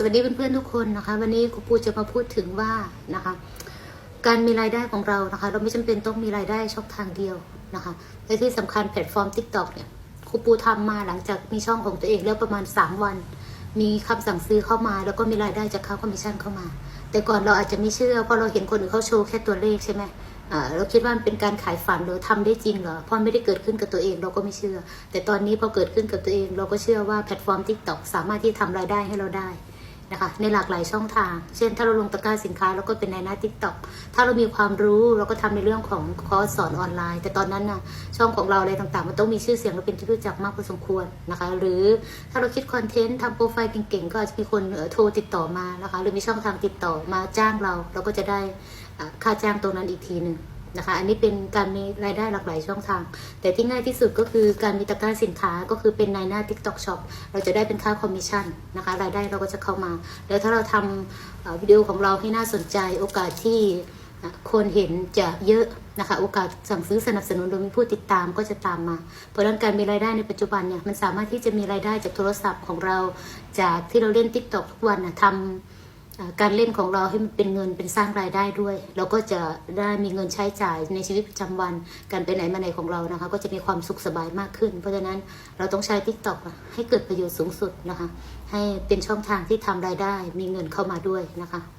สวัสดีเพื่อนๆทุกคนนะคะ วันนี้ครูปูจะมาพูดถึงว่านะคะ การมีรายได้ของเรานะคะ เราไม่จำเป็นต้องมีรายได้ช่องทางเดียวนะคะและที่สำคัญแพลตฟอร์ม t ิ k t o k เนี่ยครูปูทำมาหลังจากมีช่องของตัวเองแล้วประมาณ 3 วัน มีคำสั่งซื้อเข้ามา แล้วก็มีรายได้จากค่าคอมมิชชั่นเข้ามา แต่ก่อนเราอาจจะไม่เชื่อเพราะเราเห็นคนอื่นเขาโชว์แค่ตัวเลขใช่ไหมเราคิดว่ามันเป็นการขายฝันหรือทำได้จริงเหรอเพราะไม่ได้เกิดขึ้นกับตัวเองเราก็ไม่เชื่อ แต่ตอนนี้พอเกิดขึ้นกับตัวเอง เราก็เชื่อว่าแพลตฟอร์ม t ิ k t o k สามารถที่ทำรายได้ให้เราได้ นะคะในหลากหลายช่องทาง เช่น ถ้าเราลงตะกร้าสินค้าเราก็เป็นในหน้า t ิ k t o k ถ้าเรามีความรู้เราก็ทำในเรื่องของคอร์สสอนออนไลน์ แต่ตอนนั้นน่ะช่องของเราอะไรต่างๆ มันต้องมีชื่อเสียงและเป็นที่รู้จักมากพอสมควรนะคะ หรือถ้าเราคิดคอนเทนต์ทำโปรไฟล์เก่งๆ ก็อาจจะมีคนโทรติดต่อมานะคะ หรือมีช่องทางติดต่อมาจ้างเรา เราก็จะได้ค่าจ้างตรงนั้นอีกทีหนึ่ง นะคะ อันนี้เป็นการมีรายได้หลากหลายช่องทาง แต่ที่ง่ายที่สุดก็คือการมีตะกร้าสินค้าก็คือเป็นในหน้า TikTok Shop เราจะได้เป็นค่าคอมมิชชั่นนะคะ รายได้เราก็จะเข้ามา แล้วถ้าเราทำวิดีโอของเราให้น่าสนใจโอกาสที่คนเห็นจะเยอะนะคะ โอกาสสั่งซื้อสนับสนุนโดยมีผู้ติดตามก็จะตามมา เพราะนั้นการมีรายได้ในปัจจุบันเนี่ยมันสามารถที่จะมีรายได้จากโทรศัพท์ของเรา จากที่เราเล่น TikTok ทุกวันนะทำ การเล่นของเราให้มันเป็นเงินเป็นสร้างรายได้ด้วย เราก็จะได้มีเงินใช้จ่ายในชีวิตประจำวัน การไปไหนมาไหนของเรานะคะ ก็จะมีความสุขสบายมากขึ้น เพราะฉะนั้นเราต้องใช้ t ิ k t o k ให้เกิดประโยชน์สูงสุดนะคะ ให้เป็นช่องทางที่ทำรายได้ มีเงินเข้ามาด้วยนะคะ